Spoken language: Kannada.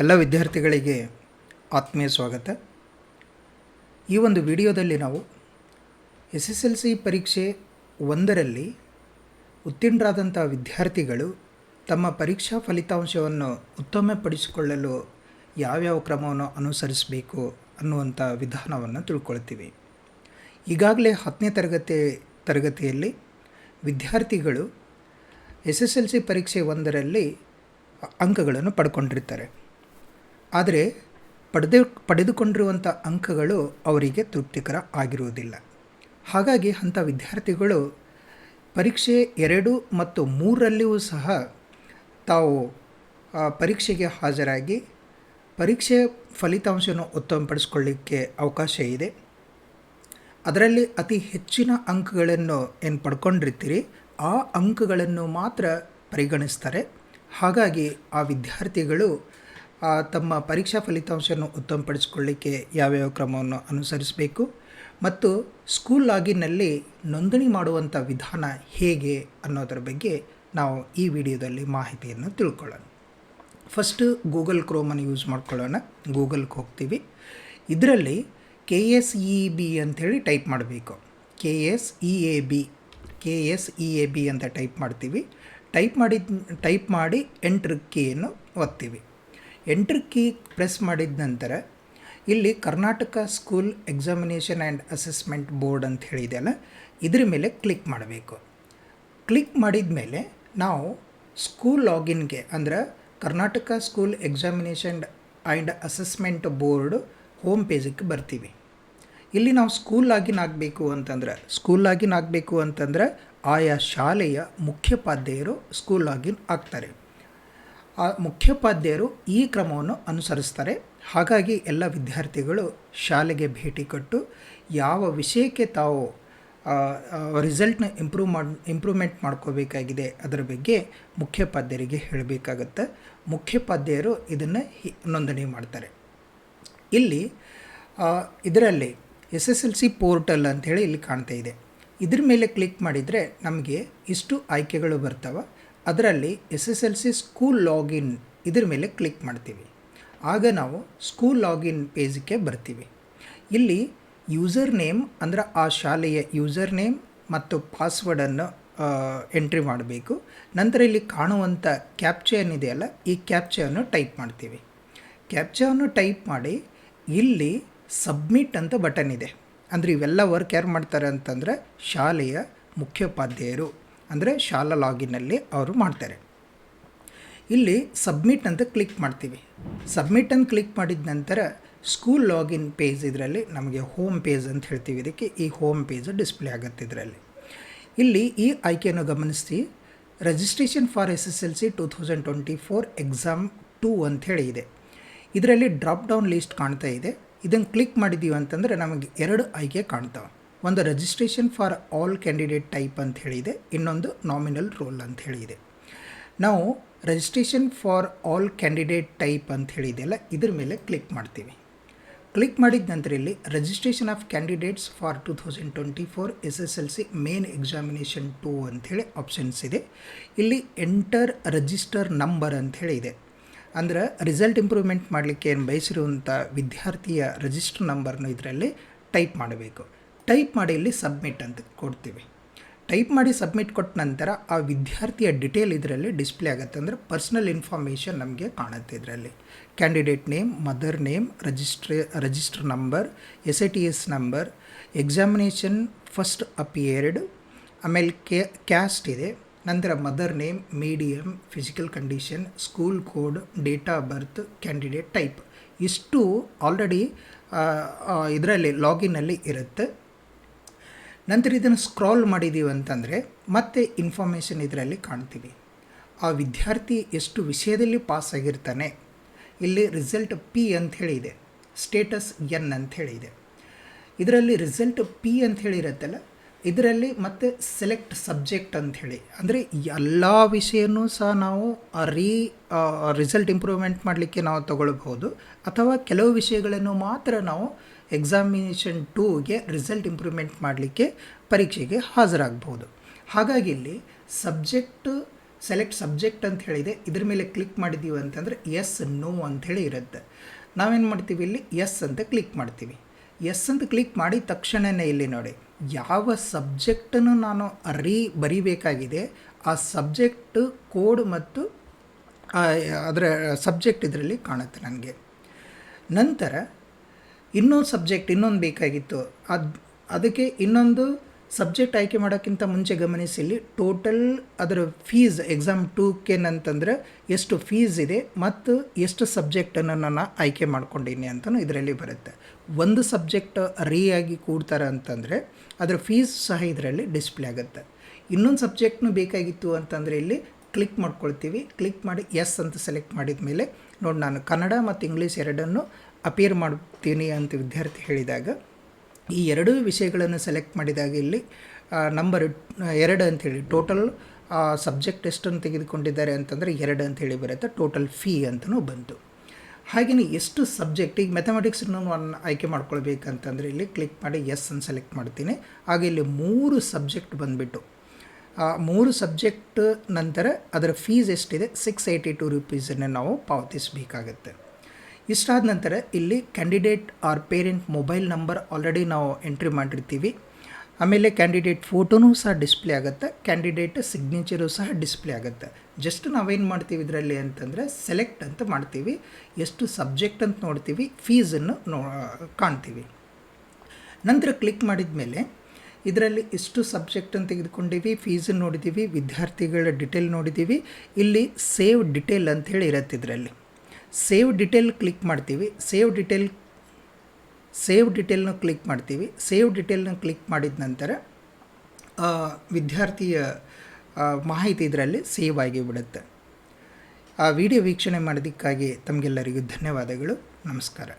ಎಲ್ಲ ವಿದ್ಯಾರ್ಥಿಗಳಿಗೆ ಆತ್ಮೀಯ ಸ್ವಾಗತ. ಈ ಒಂದು ವಿಡಿಯೋದಲ್ಲಿ ನಾವು ಎಸ್ ಎಸ್ ಎಲ್ ಸಿ ಪರೀಕ್ಷೆ ಒಂದರಲ್ಲಿ ಉತ್ತೀರ್ಣರಾದಂಥ ವಿದ್ಯಾರ್ಥಿಗಳು ತಮ್ಮ ಪರೀಕ್ಷಾ ಫಲಿತಾಂಶವನ್ನು ಉತ್ತಮಪಡಿಸಿಕೊಳ್ಳಲು ಯಾವ್ಯಾವ ಕ್ರಮವನ್ನು ಅನುಸರಿಸಬೇಕು ಅನ್ನುವಂಥ ವಿಧಾನವನ್ನು ತಿಳ್ಕೊಳ್ತೀವಿ. ಈಗಾಗಲೇ ಹತ್ತನೇ ತರಗತಿ ತರಗತಿಯಲ್ಲಿ ವಿದ್ಯಾರ್ಥಿಗಳು ಎಸ್ ಎಸ್ ಎಲ್ ಸಿ ಪರೀಕ್ಷೆ ಒಂದರಲ್ಲಿ ಅಂಕಗಳನ್ನು ಪಡ್ಕೊಂಡಿರ್ತಾರೆ. ಆದರೆ ಪಡೆದು, ಪಡೆದುಕೊಂಡಿರುವಂಥ ಅಂಕಗಳು ಅವರಿಗೆ ತೃಪ್ತಿಕರ ಆಗಿರುವುದಿಲ್ಲ. ಹಾಗಾಗಿ ಅಂಥ ವಿದ್ಯಾರ್ಥಿಗಳು ಪರೀಕ್ಷೆ ಎರಡು ಮತ್ತು ಮೂರರಲ್ಲಿಯೂ ಸಹ ತಾವು ಪರೀಕ್ಷೆಗೆ ಹಾಜರಾಗಿ ಪರೀಕ್ಷೆ ಫಲಿತಾಂಶವನ್ನು ಉತ್ತಮಪಡಿಸ್ಕೊಳ್ಳಿಕ್ಕೆ ಅವಕಾಶ ಇದೆ. ಅದರಲ್ಲಿ ಅತಿ ಹೆಚ್ಚಿನ ಅಂಕಗಳನ್ನು ಏನು ಪಡ್ಕೊಂಡಿರ್ತೀರಿ, ಆ ಅಂಕಗಳನ್ನು ಮಾತ್ರ ಪರಿಗಣಿಸ್ತಾರೆ. ಹಾಗಾಗಿ ಆ ವಿದ್ಯಾರ್ಥಿಗಳು ತಮ್ಮ ಪರೀಕ್ಷಾ ಫಲಿತಾಂಶವನ್ನು ಉತ್ತಮಪಡಿಸ್ಕೊಳ್ಳಿಕ್ಕೆ ಯಾವ್ಯಾವ ಕ್ರಮವನ್ನು ಅನುಸರಿಸಬೇಕು ಮತ್ತು ಸ್ಕೂಲ್ ಲಾಗಿನ್ನಲ್ಲಿ ನೋಂದಣಿ ಮಾಡುವಂಥ ವಿಧಾನ ಹೇಗೆ ಅನ್ನೋದರ ಬಗ್ಗೆ ನಾವು ಈ ವಿಡಿಯೋದಲ್ಲಿ ಮಾಹಿತಿಯನ್ನು ತಿಳ್ಕೊಳ್ಳೋಣ. ಫಸ್ಟು ಗೂಗಲ್ ಕ್ರೋಮನ್ನು ಯೂಸ್ ಮಾಡ್ಕೊಳ್ಳೋಣ. ಗೂಗಲ್ಗೆ ಹೋಗ್ತೀವಿ. ಇದರಲ್ಲಿ ಕೆ ಎಸ್ ಇ ಬಿ ಅಂಥೇಳಿ ಟೈಪ್ ಮಾಡಬೇಕು. K S E A B, K S E A B ಅಂತ ಟೈಪ್ ಮಾಡ್ತೀವಿ. ಟೈಪ್ ಮಾಡಿದ, ಟೈಪ್ ಮಾಡಿ ಎಂಟ್ರ್ ಕೀಯನ್ನು ಒತ್ತೀವಿ. ಎಂಟ್ರ್ ಕೀ ಪ್ರೆಸ್ ಮಾಡಿದ ನಂತರ ಇಲ್ಲಿ Karnataka school examination and assessment board ಅಂತ ಹೇಳಿದೆಯಲ್ಲ ಇದ್ರ ಮೇಲೆ ಕ್ಲಿಕ್ ಮಾಡಬೇಕು. ಕ್ಲಿಕ್ ಮಾಡಿದ ಮೇಲೆ ನಾವು ಸ್ಕೂಲ್ ಲಾಗಿನ್ಗೆ ಅಂದ್ರೆ Karnataka school examination and assessment board home ಪೇಜಿಗೆ ಬರ್ತೀವಿ. ಇಲ್ಲಿ ನಾವು ಸ್ಕೂಲ್ ಲಾಗಿನ್ ಆಗಬೇಕು ಅಂತಂದ್ರೆ ಸ್ಕೂಲ್ ಲಾಗಿನ್ ಆಗಬೇಕು ಅಂತಂದ್ರೆ ಆಯಾ ಶಾಲೆಯ ಮುಖ್ಯೋಪಾಧ್ಯಾಯರು ಸ್ಕೂಲ್ ಲಾಗಿನ್ ಆಗ್ತಾರೆ. ಆ ಮುಖ್ಯೋಪಾಧ್ಯಾಯರು ಈ ಕ್ರಮವನ್ನು ಅನುಸರಿಸ್ತಾರೆ. ಹಾಗಾಗಿ ಎಲ್ಲ ವಿದ್ಯಾರ್ಥಿಗಳು ಶಾಲೆಗೆ ಭೇಟಿ ಕೊಟ್ಟು ಯಾವ ವಿಷಯಕ್ಕೆ ತಾವು ರಿಸಲ್ಟ್ನ ಇಂಪ್ರೂವ್ ಮಾಡಿ ಇಂಪ್ರೂವ್ಮೆಂಟ್ ಮಾಡ್ಕೋಬೇಕಾಗಿದೆ ಅದರ ಬಗ್ಗೆ ಮುಖ್ಯೋಪಾಧ್ಯಾಯರಿಗೆ ಹೇಳಬೇಕಾಗತ್ತೆ. ಮುಖ್ಯೋಪಾಧ್ಯಾಯರು ಇದನ್ನು ನೋಂದಣಿ ಮಾಡ್ತಾರೆ. ಇಲ್ಲಿ ಇದರಲ್ಲಿ S S L C portal ಅಂಥೇಳಿ ಇಲ್ಲಿ ಕಾಣ್ತಾ ಇದೆ. ಇದ್ರ ಮೇಲೆ ಕ್ಲಿಕ್ ಮಾಡಿದರೆ ನಮಗೆ ಇಷ್ಟು ಆಯ್ಕೆಗಳು ಬರ್ತವೆ. ಅದರಲ್ಲಿ S S L C school login ಇದ್ರ ಮೇಲೆ ಕ್ಲಿಕ್ ಮಾಡ್ತೀವಿ. ಆಗ ನಾವು ಸ್ಕೂಲ್ ಲಾಗಿನ್ ಪೇಜ್ಗೆ ಬರ್ತೀವಿ. ಇಲ್ಲಿ ಯೂಸರ್ ನೇಮ್ ಅಂದರೆ ಆ ಶಾಲೆಯ ಯೂಸರ್ ನೇಮ್ ಮತ್ತು ಪಾಸ್ವರ್ಡನ್ನು ಎಂಟ್ರಿ ಮಾಡಬೇಕು. ನಂತರ ಇಲ್ಲಿ ಕಾಣುವಂಥ ಕ್ಯಾಪ್ಚೆ ಏನಿದೆಯಲ್ಲ ಈ ಕ್ಯಾಪ್ಚೆಯನ್ನು ಟೈಪ್ ಮಾಡ್ತೀವಿ. ಕ್ಯಾಪ್ಚಾವನ್ನು ಟೈಪ್ ಮಾಡಿ ಇಲ್ಲಿ ಸಬ್ಮಿಟ್ ಅಂತ ಬಟನ್ ಇದೆ. ಅಂದರೆ ಇವೆಲ್ಲ ವರ್ಕ್ ಯಾರು ಮಾಡ್ತಾರೆ ಅಂತಂದರೆ ಶಾಲೆಯ ಮುಖ್ಯೋಪಾಧ್ಯಾಯರು. ಅಂದರೆ ಶಾಲಾ ಲಾಗಿನಲ್ಲಿ ಅವರು ಮಾಡ್ತಾರೆ. ಇಲ್ಲಿ ಸಬ್ಮಿಟ್ ಅಂತ ಕ್ಲಿಕ್ ಮಾಡ್ತೀವಿ. ಸಬ್ಮಿಟ್ ಅಂತ ಕ್ಲಿಕ್ ಮಾಡಿದ ನಂತರ ಸ್ಕೂಲ್ ಲಾಗಿನ್ ಪೇಜ್ ಇದರಲ್ಲಿ ನಮಗೆ ಹೋಮ್ ಪೇಜ್ ಅಂತ ಹೇಳ್ತೀವಿ ಇದಕ್ಕೆ, ಈ ಹೋಮ್ ಪೇಜ್ ಡಿಸ್ಪ್ಲೇ ಆಗುತ್ತೆ ಇದರಲ್ಲಿ. ಇಲ್ಲಿ ಈ ಆಯ್ಕೆಯನ್ನು ಗಮನಿಸಿ. Registration for S S L C two thousand twenty four exam two ಅಂಥೇಳಿ ಇದೆ. ಇದರಲ್ಲಿ ಡ್ರಾಪ್ ಡೌನ್ ಲಿಸ್ಟ್ ಕಾಣ್ತಾ ಇದೆ. ಇದನ್ನು ಕ್ಲಿಕ್ ಮಾಡಿದ್ದೀವಿ ಅಂತಂದರೆ ನಮಗೆ ಎರಡು ಆಯ್ಕೆ ಕಾಣ್ತಾವೆ. ಒಂದು registration for all candidate type ಅಂತ ಹೇಳಿದೆ, ಇನ್ನೊಂದು ನಾಮಿನಲ್ ರೋಲ್ ಅಂತ ಹೇಳಿದೆ. ನಾವು registration for all candidate type ಅಂತ ಹೇಳಿದೆಯಲ್ಲ, ಇದ್ರ ಮೇಲೆ ಕ್ಲಿಕ್ ಮಾಡ್ತೀವಿ. ಕ್ಲಿಕ್ ಮಾಡಿದ ನಂತರ ಇಲ್ಲಿ registration of candidates for two thousand twenty four S S L C main examination two ಅಂಥೇಳಿ ಆಪ್ಷನ್ಸ್ ಇದೆ. ಇಲ್ಲಿ ಎಂಟರ್ ರಿಜಿಸ್ಟರ್ ನಂಬರ್ ಅಂಥೇಳಿ ಇದೆ ಅಂದ್ರೆ ರಿಸಲ್ಟ್ ಇಂಪ್ರೂವ್ಮೆಂಟ್ ಮಾಡಲಿಕ್ಕೆ ಏನು ಬಯಸಿರುವಂಥ ವಿದ್ಯಾರ್ಥಿಯ ರಿಜಿಸ್ಟರ್ ನಂಬರ್ನು ಇದರಲ್ಲಿ ಟೈಪ್ ಮಾಡಬೇಕು. ಟೈಪ್ ಮಾಡಿ ಇಲ್ಲಿ ಸಬ್ಮಿಟ್ ಅಂತ ಕೊಡ್ತೀವಿ. ಟೈಪ್ ಮಾಡಿ ಸಬ್ಮಿಟ್ ಕೊಟ್ಟ ನಂತರ ಆ ವಿದ್ಯಾರ್ಥಿಯ ಡಿಟೇಲ್ ಇದರಲ್ಲಿ ಡಿಸ್ಪ್ಲೇ ಆಗುತ್ತೆ. ಅಂದರೆ ಪರ್ಸ್ನಲ್ ಇನ್ಫಾರ್ಮೇಷನ್ ನಮಗೆ ಕಾಣುತ್ತೆ ಇದರಲ್ಲಿ. Candidate name, mother name, ರಿಜಿಸ್ಟ್ರೇ, register number S I T S number, examination first appeared, ಆಮೇಲೆ ಕೆ, ಕ್ಯಾಸ್ಟ್ ಇದೆ. ನಂತರ mother name medium physical condition, school code, date of birth, candidate type. ಇಷ್ಟು ಆಲ್ರೆಡಿ ಇದರಲ್ಲಿ ಲಾಗಿನಲ್ಲಿ ಇರುತ್ತೆ. ನಂತರ ಇದನ್ನು ಸ್ಕ್ರಾಲ್ ಮಾಡಿದ್ದೀವಿ ಅಂತಂದರೆ ಮತ್ತೆ ಇನ್ಫಾರ್ಮೇಷನ್ ಇದರಲ್ಲಿ ಕಾಣ್ತೀವಿ. ಆ ವಿದ್ಯಾರ್ಥಿ ಎಷ್ಟು ವಿಷಯದಲ್ಲಿ ಪಾಸ್ ಆಗಿರ್ತಾನೆ, ಇಲ್ಲಿ ರಿಸಲ್ಟ್ ಪಿ ಅಂತ ಹೇಳಿದೆ ಸ್ಟೇಟಸ್ ಎನ್ ಅಂತ ಹೇಳಿದೆ. ಇದರಲ್ಲಿ ರಿಸಲ್ಟ್ ಪಿ ಅಂತ ಹೇಳಿರುತ್ತಲ್ಲ, ಇದರಲ್ಲಿ ಮತ್ತೆ ಸೆಲೆಕ್ಟ್ ಸಬ್ಜೆಕ್ಟ್ ಅಂತ ಹೇಳಿ. ಅಂದರೆ ಎಲ್ಲ ವಿಷಯನೂ ಸಹ ನಾವು ರೀ ರಿಸಲ್ಟ್ ಇಂಪ್ರೂವ್ಮೆಂಟ್ ಮಾಡಲಿಕ್ಕೆ ನಾವು ತಗೊಳ್ಬಹುದು, ಅಥವಾ ಕೆಲವು ವಿಷಯಗಳನ್ನು ಮಾತ್ರ ನಾವು ಎಕ್ಸಾಮಿನೇಷನ್ ಟೂಗೆ ರಿಸಲ್ಟ್ ಇಂಪ್ರೂವ್ಮೆಂಟ್ ಮಾಡಲಿಕ್ಕೆ ಪರೀಕ್ಷೆಗೆ ಹಾಜರಾಗಬಹುದು. ಹಾಗಾಗಿ ಇಲ್ಲಿ ಸಬ್ಜೆಕ್ಟ್ ಸೆಲೆಕ್ಟ್ ಸಬ್ಜೆಕ್ಟ್ ಅಂತ ಹೇಳಿದೆ ಇದ್ರ ಮೇಲೆ ಕ್ಲಿಕ್ ಮಾಡಿದ್ದೀವಿ ಅಂತಂದರೆ ಎಸ್ ನೋ ಅಂಥೇಳಿ ಇರುತ್ತೆ. ನಾವೇನು ಮಾಡ್ತೀವಿ ಇಲ್ಲಿ? ಎಸ್ ಅಂತ ಕ್ಲಿಕ್ ಮಾಡ್ತೀವಿ. ಎಸ್ ಅಂತ ಕ್ಲಿಕ್ ಮಾಡಿದ ತಕ್ಷಣವೇ ಇಲ್ಲಿ ನೋಡಿ, ಯಾವ ಸಬ್ಜೆಕ್ಟನ್ನು ನಾನು ರೀ ಬರಿಬೇಕಾಗಿದೆ, ಆ ಸಬ್ಜೆಕ್ಟ್ ಕೋಡ್ ಮತ್ತು ಅದರ ಸಬ್ಜೆಕ್ಟ್ ಇದರಲ್ಲಿ ಕಾಣುತ್ತೆ ನನಗೆ. ನಂತರ ಇನ್ನೊಂದು ಸಬ್ಜೆಕ್ಟ್ ಇನ್ನೊಂದು ಬೇಕಾಗಿತ್ತು. ಅದು, ಅದಕ್ಕೆ ಇನ್ನೊಂದು ಸಬ್ಜೆಕ್ಟ್ ಆಯ್ಕೆ ಮಾಡೋಕ್ಕಿಂತ ಮುಂಚೆ ಗಮನಿಸಿ ಇಲ್ಲಿ ಟೋಟಲ್ ಅದರ ಫೀಸ್ ಎಕ್ಸಾಮ್ ಅಂತಂದ್ರೆ ಎಷ್ಟು ಫೀಸ್ ಇದೆ ಮತ್ತು ಎಷ್ಟು ಸಬ್ಜೆಕ್ಟನ್ನು ನಾನು ಆಯ್ಕೆ ಮಾಡ್ಕೊಂಡಿನಿ ಅಂತಲೂ ಇದರಲ್ಲಿ ಬರುತ್ತೆ. ಒಂದು ಸಬ್ಜೆಕ್ಟ್ ರೀ ಆಗಿ ಕೂಡ್ತಾರೆ ಅಂತಂದರೆ ಅದರ ಫೀಸ್ ಸಹ ಇದರಲ್ಲಿ ಡಿಸ್ಪ್ಲೇ ಆಗುತ್ತೆ. ಇನ್ನೊಂದು ಸಬ್ಜೆಕ್ಟ್ನು ಬೇಕಾಗಿತ್ತು ಅಂತಂದರೆ ಇಲ್ಲಿ ಕ್ಲಿಕ್ ಮಾಡ್ಕೊಳ್ತೀವಿ. ಕ್ಲಿಕ್ ಮಾಡಿ ಎಸ್ ಅಂತ ಸೆಲೆಕ್ಟ್ ಮಾಡಿದ ಮೇಲೆ ನೋಡಿ ನಾನು ಕನ್ನಡ ಮತ್ತು ಇಂಗ್ಲೀಷ್ ಎರಡನ್ನು ಅಪಿಯರ್ ಮಾಡ್ತೀನಿ ಅಂತ ವಿದ್ಯಾರ್ಥಿ ಹೇಳಿದಾಗ, ಈ ಎರಡೂ ವಿಷಯಗಳನ್ನು ಸೆಲೆಕ್ಟ್ ಮಾಡಿದಾಗ ಇಲ್ಲಿ ನಂಬರ್ ಎರಡು ಅಂಥೇಳಿ ಟೋಟಲ್ ಸಬ್ಜೆಕ್ಟ್ ಎಷ್ಟನ್ನು ತೆಗೆದುಕೊಂಡಿದ್ದಾರೆ ಅಂತಂದರೆ ಎರಡು ಅಂಥೇಳಿ ಬರುತ್ತೆ ಟೋಟಲ್ ಫೀ ಅಂತಲೂ ಬಂತು. ಹಾಗೆಯೇ ಎಷ್ಟು ಸಬ್ಜೆಕ್ಟ್ ಈಗ ಮೆಥಮೆಟಿಕ್ಸನ್ನು ನಾನು ಆಯ್ಕೆ ಮಾಡ್ಕೊಳ್ಬೇಕಂತಂದರೆ ಇಲ್ಲಿ ಕ್ಲಿಕ್ ಮಾಡಿ ಎಸ್ ಅನ್ನು ಸೆಲೆಕ್ಟ್ ಮಾಡ್ತೀನಿ. ಹಾಗೆ ಇಲ್ಲಿ ಮೂರು ಸಬ್ಜೆಕ್ಟ್ ಬಂದುಬಿಟ್ಟು ಮೂರು ಸಬ್ಜೆಕ್ಟ್ ನಂತರ ಅದರ ಫೀಸ್ ಎಷ್ಟಿದೆ? ಸಿಕ್ಸ್ ಏಯ್ಟಿ ಟು ರುಪೀಸನ್ನು ನಾವು ಪಾವತಿಸಬೇಕಾಗತ್ತೆ. ಇಷ್ಟಾದ ನಂತರ ಇಲ್ಲಿ candidate or parent mobile number already ನಾವು ಎಂಟ್ರಿ ಮಾಡಿರ್ತೀವಿ. ಆಮೇಲೆ ಕ್ಯಾಂಡಿಡೇಟ್ ಫೋಟೋನೂ ಸಹ ಡಿಸ್ಪ್ಲೇ ಆಗುತ್ತೆ. ಕ್ಯಾಂಡಿಡೇಟ್ ಸಿಗ್ನೇಚರು ಸಹ ಡಿಸ್ಪ್ಲೇ ಆಗುತ್ತೆ. ಜಸ್ಟ್ ನಾವೇನು ಮಾಡ್ತೀವಿ ಇದರಲ್ಲಿ ಅಂತಂದರೆ ಸೆಲೆಕ್ಟ್ ಅಂತ ಮಾಡ್ತೀವಿ. ಎಷ್ಟು ಸಬ್ಜೆಕ್ಟ್ ಅಂತ ನೋಡ್ತೀವಿ ಫೀಸನ್ನು ನೋ, ಕಾಣ್ತೀವಿ. ನಂತರ ಕ್ಲಿಕ್ ಮಾಡಿದ ಮೇಲೆ ಇದರಲ್ಲಿ ಎಷ್ಟು ಅಂತ ತೆಗೆದುಕೊಂಡಿವಿ ಫೀಸನ್ನು ನೋಡಿದ್ದೀವಿ ವಿದ್ಯಾರ್ಥಿಗಳ ಡಿಟೇಲ್ ನೋಡಿದ್ದೀವಿ ಇಲ್ಲಿ ಸೇವ್ ಡಿಟೇಲ್ ಹೇಳಿ ಇರುತ್ತೆ ಇದರಲ್ಲಿ. ಸೇವ್ ಡಿಟೇಲ್ ಕ್ಲಿಕ್ ಮಾಡ್ತೀವಿ. ಸೇವ್ ಡಿಟೇಲ್, ಸೇವ್ ಡಿಟೇಲ್ನ ಕ್ಲಿಕ್ ಮಾಡ್ತೀವಿ. ಸೇವ್ ಡಿಟೇಲ್ನ ಕ್ಲಿಕ್ ಮಾಡಿದ ನಂತರ ವಿದ್ಯಾರ್ಥಿಯ ಮಾಹಿತಿ ಇದರಲ್ಲಿ ಸೇವ್ ಆಗಿ ಬಿಡುತ್ತೆ. ಆ ವಿಡಿಯೋ ವೀಕ್ಷಣೆ ಮಾಡೋದಕ್ಕಾಗಿ ತಮಗೆಲ್ಲರಿಗೂ ಧನ್ಯವಾದಗಳು. ನಮಸ್ಕಾರ.